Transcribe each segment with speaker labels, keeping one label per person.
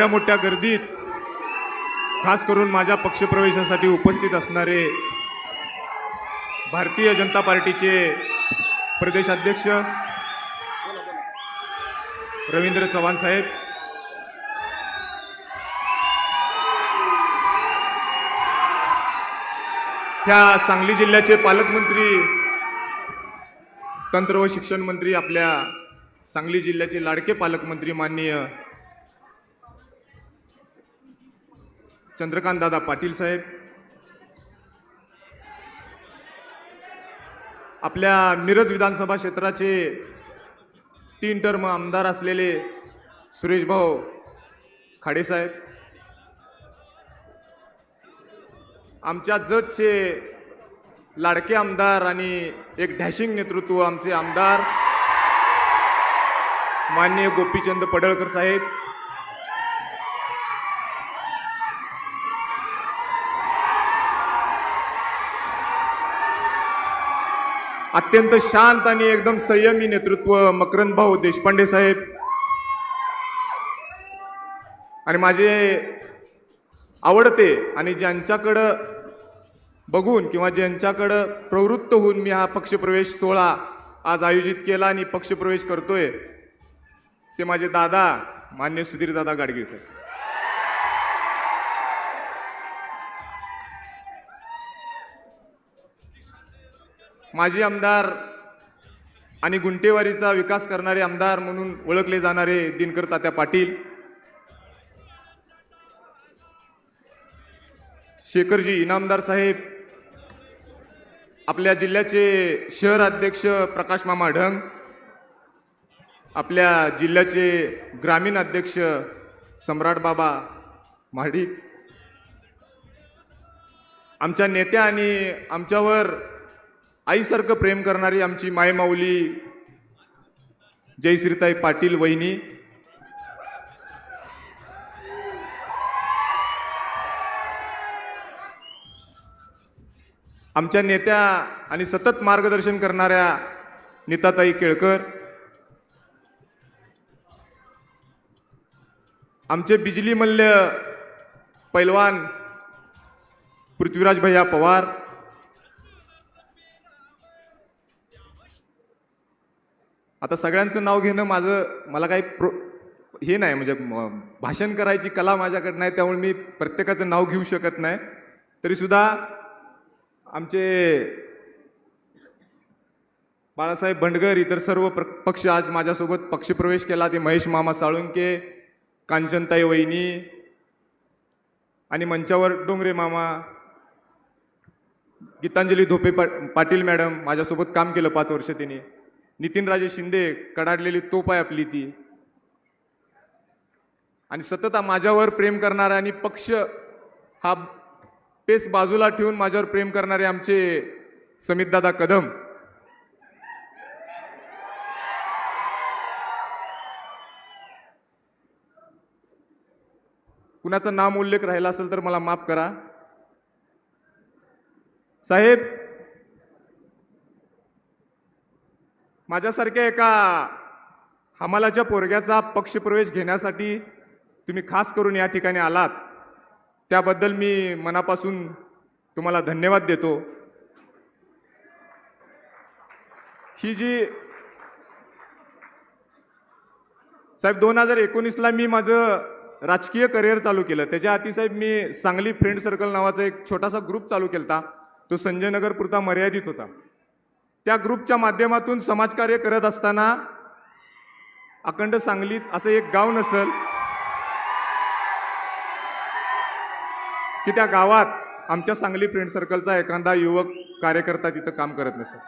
Speaker 1: एवढ्या मोठ्या गर्दीत खास करून माझ्या पक्षप्रवेशासाठी उपस्थित असणारे भारतीय जनता पार्टीचे प्रदेशाध्यक्ष रवींद्र चव्हाण साहेब ह्या सांगली जिल्ह्याचे पालकमंत्री तंत्र व शिक्षण मंत्री आपल्या सांगली जिल्ह्याचे लाडके पालकमंत्री माननीय चंद्रकांत दादा पाटील साहेब आपल्या मिरज विधानसभा क्षेत्राचे तीन टर्म आमदार असलेले सुरेशभाऊ खाडेसाहेब आमच्या जतचे लाडके आमदार आणि एक डॅशिंग नेतृत्व आमचे आमदार माननीय गोपीचंद पडळकर साहेब अत्यंत शांत आणि एकदम संयमी नेतृत्व मकरंद भाऊ देशपांडे साहेब. आणि माझे आवडते आणि ज्यांच्याकडं बघून किंवा ज्यांच्याकडं प्रवृत्त होऊन मी हा पक्षप्रवेश सोहळा आज आयोजित केला आणि पक्षप्रवेश करतोय ते माझे दादा मान्य सुधीर दादा साहेब. माजी आमदार आणि गुंटेवारीचा विकास करणारे आमदार म्हणून ओळखले जाणारे दिनकर तात्या पाटील शेखरजी इनामदार साहेब आपल्या जिल्ह्याचे शहर अध्यक्ष प्रकाश मामा ढंग आपल्या जिल्ह्याचे ग्रामीण अध्यक्ष सम्राट बाबा महाडिक आमच्या नेत्या आणि आमच्यावर आईसारखं प्रेम करणारी आमची मायमाऊली जयश्रीताई पाटील वहिनी. आमच्या नेत्या आणि सतत मार्गदर्शन करणाऱ्या नीताताई केळकर. आमचे बिजली मल्ल पैलवान पृथ्वीराज भैया पवार. आता सगळ्यांचं नाव घेणं माझं मला काही प्रो हे नाही म्हणजे भाषण करायची कला माझ्याकडे नाही त्यामुळे मी प्रत्येकाचं नाव घेऊ शकत नाही. तरीसुद्धा आमचे बाळासाहेब भंडगर इतर सर्व प्र पक्ष आज माझ्यासोबत पक्षप्रवेश केला. ते महेश मामा साळुंके कांचनताई वहिनी आणि मंचावर डोंगरे मामा गीतांजली धोपे पा पाटील मॅडम माझ्यासोबत काम केलं पाच वर्ष तिने. नितीनराजे शिंदे कडाडलेली तोप आहे आपली ती. आणि सतत माझ्यावर प्रेम करणारा आणि पक्ष हा पेस बाजूला ठेवून माझ्यावर प्रेम करणारे आमचे समितदादा कदम. कुणाचा नाम उल्लेख राहिला असेल तर मला माफ करा. साहेब माझ्यासारख्या एका हमालाच्या पोरग्याचा पक्षप्रवेश घेण्यासाठी तुम्ही खास करून या ठिकाणी आलात. त्याबद्दल मी मनापासून तुम्हाला धन्यवाद देतो. ही जी साहेब दोन हजार एकोणीसला मी माझं राजकीय करिअर चालू केलं. त्याच्या आधी साहेब मी सांगली फ्रेंड सर्कल नावाचा एक छोटासा ग्रुप चालू केला तो संजय नगर पुरता मर्यादित होता. त्या ग्रुपच्या माध्यमातून समाजकार्य करत असताना अखंड सांगलीत असं एक गाव नसल की त्या गावात आमच्या सांगली फ्रेंड सर्कलचा एखादा युवक कार्यकर्ता तिथं काम करत नसेल.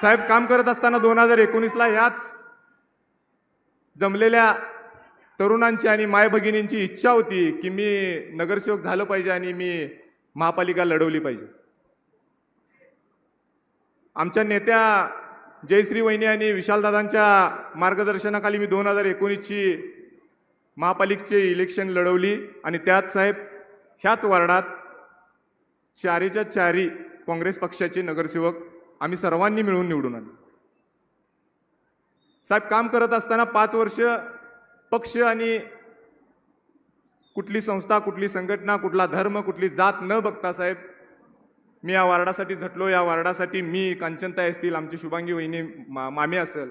Speaker 1: साहेब काम करत असताना दोन हजार एकोणीसला ह्याच जमलेल्या तरुणांची आणि माय भगिनींची इच्छा होती की मी नगरसेवक झालं पाहिजे आणि मी महापालिका लढवली पाहिजे. आमच्या नेत्या जयश्री वहिनी आणि विशालदादांच्या मार्गदर्शनाखाली मी दोन हजार एकोणीसची महापालिकेचे इलेक्शन लढवली आणि त्यात साहेब ह्याच वार्डात चारीच्या चारी काँग्रेस पक्षाचे नगरसेवक आम्ही सर्वांनी मिळून निवडून आलो. साहेब काम करत असताना पाच वर्ष पक्ष आणि कुठली संस्था कुठली संघटना कुठला धर्म कुठली जात न बघता साहेब मी या वार्डासाठी झटलो या वार्डासाठी मी कांचनताई असतील आमची शुभांगी वहिनी मा मामी असेल.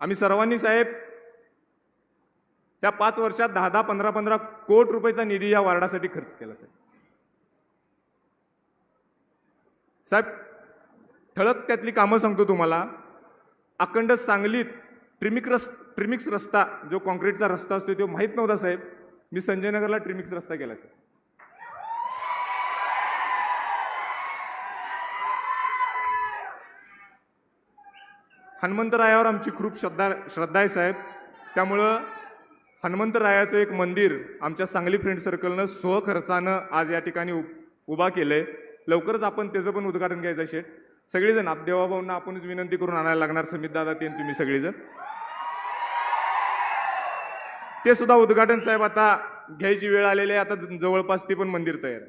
Speaker 1: आम्ही सर्वांनी साहेब त्या पाच वर्षात दहा दहा पंधरा पंधरा कोट रुपयाचा निधी या वार्डासाठी खर्च केला साहेब. साहेब ठळक त्यातली कामं सांगतो तुम्हाला. अखंड सांगलीत ट्रिमिक रस ट्रिमिक्स रस्ता जो कॉन्क्रीटचा रस्ता असतो तो माहीत नव्हता साहेब. मी संजयनगरला ट्रिमिक्स रस्ता केला सर हनुमंतरायावर आमची खूप श्रद्धा श्रद्धा आहे साहेब. त्यामुळं हनुमंतरायाचं एक मंदिर आमच्या सांगली फ्रेंड सर्कलनं स्वखर्चानं आज या ठिकाणी उ- उभा केलंय. लवकरच आपण त्याचं पण उद्घाटन घ्यायचं आहे शेठ. सगळेजण आप देवाभाऊंना आपणच विनंती करून आणायला लागणार समित दादा ते तुम्ही सगळेजण. ते सुद्धा उद्घाटन साहेब आता घ्यायची वेळ आलेली आहे. आता ज- जवळपास ती पण मंदिर तयार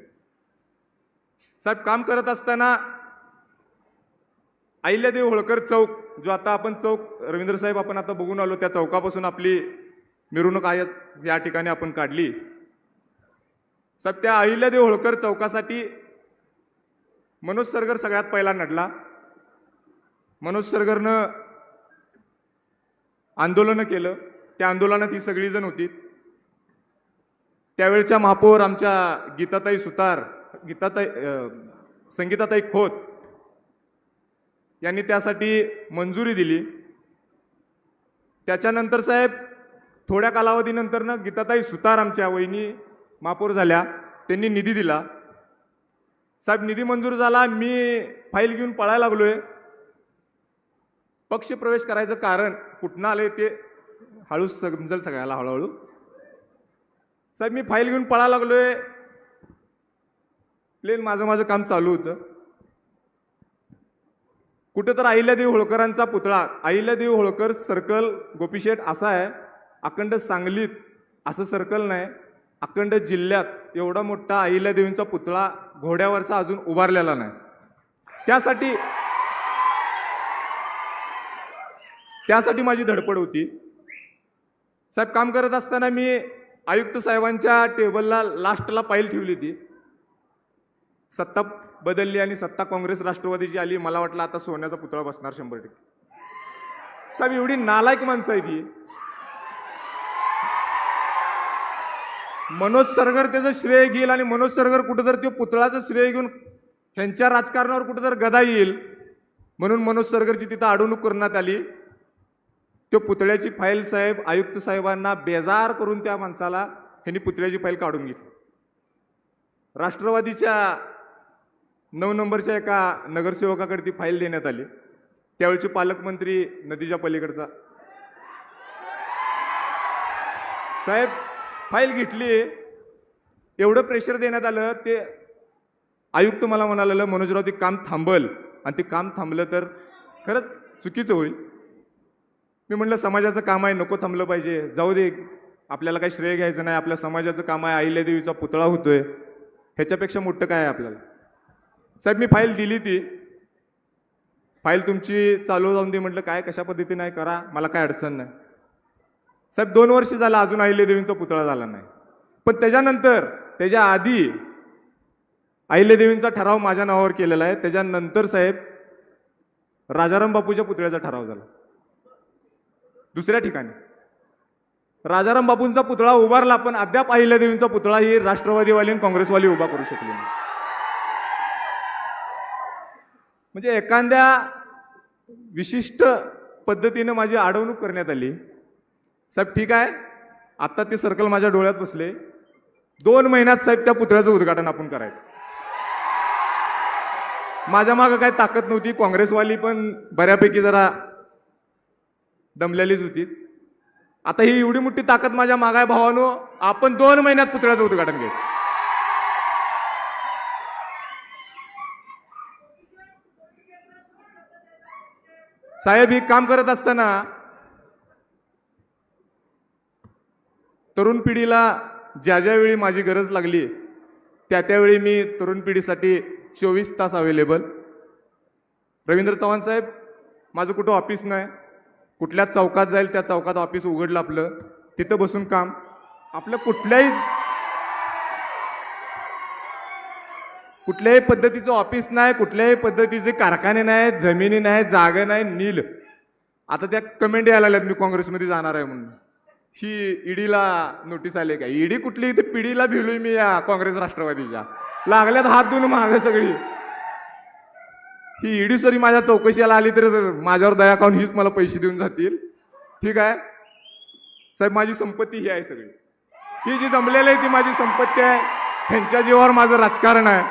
Speaker 1: साहेब काम करत असताना अहिल्यादेव होळकर चौक जो आता आपण चौक रवींद्र साहेब आपण आता बघून आलो त्या चौकापासून आपली मिरवणूक आहे या ठिकाणी आपण काढली. साहेब त्या अहिल्यादेव होळकर चौकासाठी मनोज सरगर सगळ्यात पहिला नडला. मनोज सरगरनं आंदोलनं केलं. त्या आंदोलनात ही सगळीजण होती. त्यावेळच्या महापौर आमच्या गीताताई सुतार गीताताई संगीताताई खोत यांनी त्यासाठी मंजुरी दिली. त्याच्यानंतर साहेब थोड्या कालावधीनंतरनं गीताताई सुतार आमच्या वहिनी महापौर झाल्या. त्यांनी निधी दिला. साहेब निधी मंजूर झाला. मी फाईल घेऊन पळायला लागलोय. पक्ष प्रवेश करायचं कारण कुठनं आले ते हळूच समजेल सगळ्याला हळूहळू. साहेब मी फाईल घेऊन पळायला आहे प्लेन माझं माझं काम चालू होतं. कुठं तर अहिल्यादेवी होळकरांचा पुतळा अहिल्यादेवी होळकर सर्कल गोपीशेठ असा आहे अखंड सांगलीत असं सर्कल नाही अखंड जिल्ह्यात एवढा मोठा अहिल्यादेवींचा पुतळा घोड्यावरचा अजून उभारलेला नाही. त्यासाठी त्यासाठी माझी धडपड होती. साहेब काम करत असताना मी आयुक्त साहेबांच्या टेबलला लास्टला पाईल ठेवली होती. सत्ता बदलली आणि सत्ता काँग्रेस राष्ट्रवादीची आली. मला वाटलं आता सोन्याचा पुतळा बसणार शंभर टक्के. साहेब एवढी नालायक माणसं आहे ती मनोज सरगर त्याचं श्रेय घेईल आणि मनोज सरगर कुठंतर तो पुतळाचं श्रेय घेऊन ह्यांच्या राजकारणावर कुठंतर गदा येईल. म्हणून मनोज सरगरची तिथं अडवणूक करण्यात आली. तो पुतळ्याची फाईल साहेब आयुक्त साहेबांना बेजार करून त्या माणसाला ह्यांनी पुतळ्याची फाईल काढून घेतली. राष्ट्रवादीच्या नऊ नंबरच्या एका नगरसेवकाकडे ती फाईल देण्यात आली. त्यावेळचे पालकमंत्री नदीच्या पलीकडचा. साहेब फाईल घेतली. एवढं प्रेशर देण्यात आलं ते आयुक्त मला म्हणालेलं मनोजराव ते काम थांबल. आणि ते काम थांबलं तर खरंच चुकीचं होईल. मी म्हटलं समाजाचं काम आहे नको थांबलं पाहिजे. जाऊ दे आपल्याला काही श्रेय घ्यायचं नाही. आपल्या समाजाचं काम आहे अहिल्यादेवीचा पुतळा होतोय. ह्याच्यापेक्षा मोठं काय आहे आपल्याला? साहेब मी फाईल दिली ती. फाईल तुमची चालू जाऊन दे म्हटलं काय कशा पद्धतीने आहे करा. मला काय अडचण नाही. साहेब दोन वर्ष झालं अजून अहिल्यादेवींचा पुतळा झाला नाही. पण त्याच्यानंतर त्याच्या आधी अहिल्यादेवींचा ठराव माझ्या नावावर केलेला आहे. त्याच्यानंतर साहेब राजाराम बापूच्या पुतळ्याचा ठराव झाला. दुसऱ्या ठिकाणी. राजाराम बापूंचा पुतळा उभारला पण अद्याप अहिल्यादेवींचा पुतळा ही राष्ट्रवादीवाली आणि काँग्रेसवाली उभा करू शकली नाही. म्हणजे एखाद्या विशिष्ट पद्धतीनं माझी अडवणूक करण्यात आली. साहेब ठीक आहे. आत्ता ते सर्कल माझ्या डोळ्यात बसले. दोन महिन्यात साहेब त्या पुतळ्याचं उद्घाटन आपण करायचं. माझ्या मागं काही ताकद नव्हती. काँग्रेसवाली पण बऱ्यापैकी जरा दमलेलीच होती. आता ही एवढी मोठी ताकद माझ्या मागाय भावानो आपण दोन महिन्यात पुतळ्याचं उद्घाटन घ्यायचं साहेब ही काम करत असताना तरुण पिढीला ज्या ज्यावेळी माझी गरज लागली त्या त्यावेळी मी तरुण पिढीसाठी चोवीस तास अवेलेबल रवींद्र चव्हाण साहेब माझं कुठं ऑफिस नाही. कुठल्या चौकात जाईल त्या चौकात ऑफिस उघडलं आपलं. तिथं बसून काम. आपलं कुठल्याही कुठल्याही पद्धतीचं ऑफिस नाही कुठल्याही पद्धतीचे कारखाने नाही जमिनी नाही जागा नाही नील. आता त्या कमेंट यायला लागल्यात मी काँग्रेसमध्ये जाणार आहे म्हणून. ही ईडीला नोटीस आली का ईडी कुठली? ते पिढीला भिलोय मी या काँग्रेस राष्ट्रवादीच्या. लागल्यात हात धुवून महाग सगळी. ही ईडी सरी माझ्या चौकशीला आली तर माझ्यावर दया खाऊन हीच मला पैसे देऊन जातील. ठीक आहे? साहेब माझी संपत्ती ही आहे सगळी. ही जी जमलेली आहे ती माझी संपत्ती आहे. ह्यांच्या जीवावर माझं राजकारण आहे.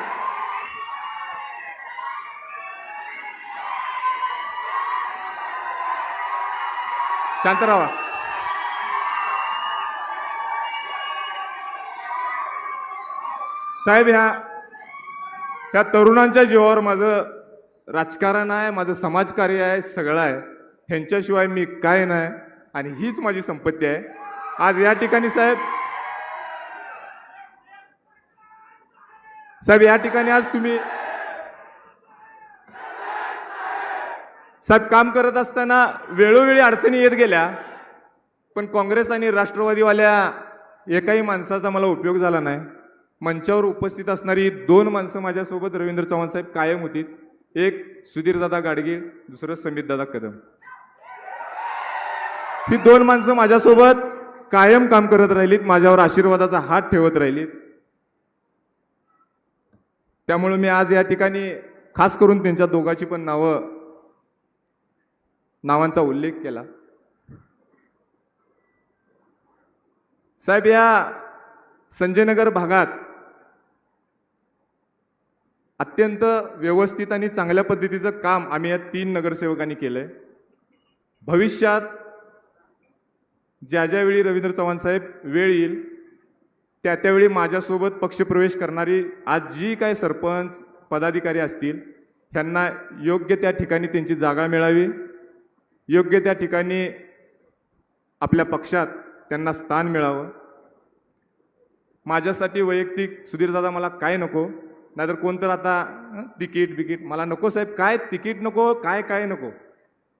Speaker 1: शांत राहा. साहेब ह्या ह्या तरुणांच्या जीवावर माझं राजकारण आहे माझं समाजकार्य आहे सगळं आहे. ह्यांच्याशिवाय मी काय नाही आणि हीच माझी संपत्ती आहे. आज या ठिकाणी साहेब साहेब या ठिकाणी आज तुम्ही साहेब काम करत असताना वेळोवेळी अडचणी येत गेल्या पण काँग्रेस आणि राष्ट्रवादीवाल्या एकाही माणसाचा मला उपयोग झाला नाही. मंचावर उपस्थित असणारी दोन माणसं माझ्यासोबत रवींद्र चव्हाण साहेब कायम होती. एक सुधीरदादा गाडगे दुसरं समितदादा कदम. ही दोन माणसं माझ्यासोबत कायम काम करत राहिलीत माझ्यावर आशीर्वादाचा हात ठेवत राहिलीत. त्यामुळे मी आज या ठिकाणी खास करून त्यांच्या दोघांची पण नावं नावांचा उल्लेख केला. साहेब या संजयनगर भागात अत्यंत व्यवस्थित आणि चांगल्या पद्धतीचं काम आम्ही या तीन नगरसेवकांनी केलं आहे भविष्यात ज्या ज्यावेळी रवींद्र चव्हाण साहेब वेळ येईल त्या त्यावेळी माझ्यासोबत पक्षप्रवेश करणारी आज जी काय सरपंच पदाधिकारी असतील त्यांना योग्य त्या ठिकाणी त्यांची जागा मिळावी योग्य त्या ठिकाणी आपल्या पक्षात त्यांना स्थान मिळावं. माझ्यासाठी वैयक्तिक सुधीरदादा मला काय नको नाहीतर कोणतर आता तिकीट बिकीट. मला नको साहेब काय तिकीट नको काय काय नको.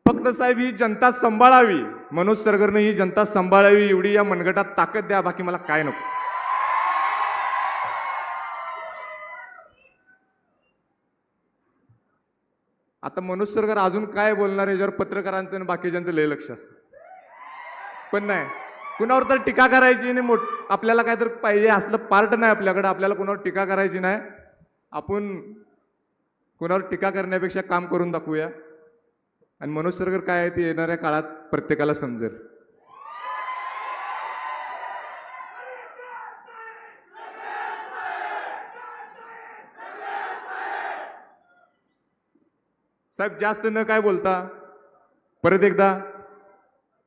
Speaker 1: फक्त साहेब ही जनता सांभाळावी. मनोज सरगरनं ही जनता सांभाळावी एवढी या मनगटात ताकद द्या बाकी मला काय नको. आता मनोज सरगर अजून काय बोलणार याच्यावर पत्रकारांचं आणि बाकीच्यांचं लय लक्ष असतं. पण नाही. कुणावर तर टीका करायची नाही मोठ आपल्याला काय तर पाहिजे असलं पार्ट नाही आपल्याकडे. आपल्याला कुणावर टीका करायची नाही. आपण कुणावर टीका करण्यापेक्षा काम करून दाखवूया. आणि मनोज सरगर काय आहे ते येणाऱ्या काळात प्रत्येकाला समजेल. साहेब जास्त न काय बोलता परत एकदा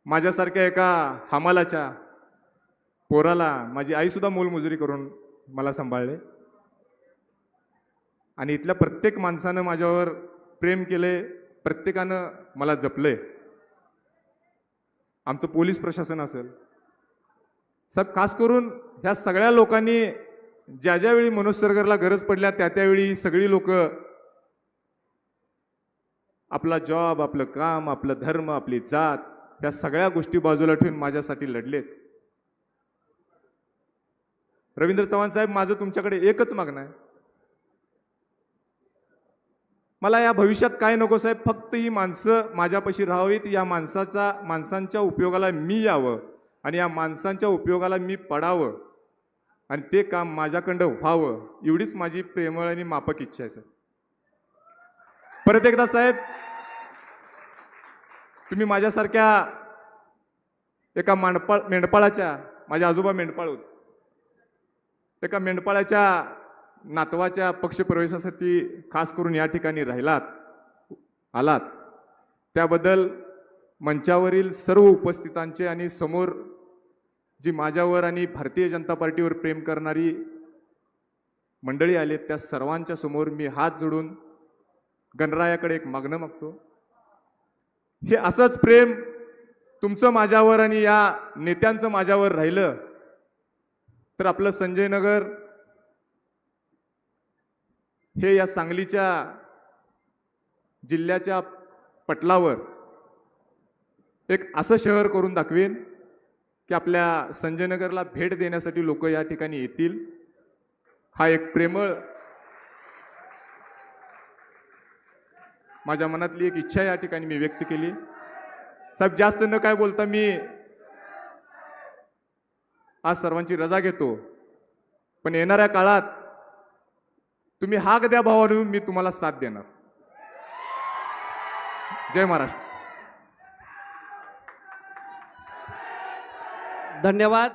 Speaker 1: माझ्यासारख्या एका हमालाच्या पोराला माझी आईसुद्धा मोलमजुरी करून मला सांभाळले. आणि इथल्या प्रत्येक माणसानं माझ्यावर प्रेम केले प्रत्येकानं मला जपले आमचं पोलीस प्रशासन असेल. साहेब खास करून ह्या सगळ्या लोकांनी ज्या ज्यावेळी मनोज सरगरला गरज पडल्या त्या त्यावेळी सगळी लोक आपला जॉब आपलं काम आपलं धर्म आपली जात या सगळ्या गोष्टी बाजूला ठेवून माझ्यासाठी लढलेत. रवींद्र चव्हाण साहेब माझं तुमच्याकडे एकच मागणं आहे. मला या भविष्यात काय नको साहेब फक्त ही माणसं माझ्यापाशी राहावीत या माणसाचा माणसांच्या उपयोगाला मी यावं आणि या माणसांच्या उपयोगाला मी पडावं आणि ते काम माझ्याकडं व्हावं एवढीच माझी प्रेमळ आणि मापक इच्छा आहे साहेब. परत एकदा साहेब तुम्ही माझ्यासारख्या एका मांडपाळ मेंढपाळाच्या माझे आजोबा मेंढपाळ होते. एका मेंढपाळाच्या नातवाच्या पक्षप्रवेशासाठी खास करून या ठिकाणी राहिलात आलात. त्याबद्दल मंचावरील सर्व उपस्थितांचे आणि समोर जी माझ्यावर आणि भारतीय जनता पार्टीवर प्रेम करणारी मंडळी आलेत त्या सर्वांच्या समोर मी हात जोडून गणरायाकडे एक मागणं मागतो. हे असंच प्रेम तुमचं माझ्यावर आणि या नेत्यांचं माझ्यावर राहिलं तर आपलं संजयनगर हे या सांगलीच्या जिल्ह्याच्या पटलावर एक असं शहर करून दाखवेन की आपल्या संजयनगरला भेट देण्यासाठी लोक या ठिकाणी येतील. हा एक प्रेमळ माझ्या मनातली एक इच्छा या ठिकाणी मी व्यक्त केली. साहेब जास्त न काय बोलता मी आज सर्वांची रजा घेतो. पण येणाऱ्या काळात तुम्ही हाक द्या भावानं मी तुम्हाला साथ देणार. जय महाराष्ट्र.
Speaker 2: धन्यवाद.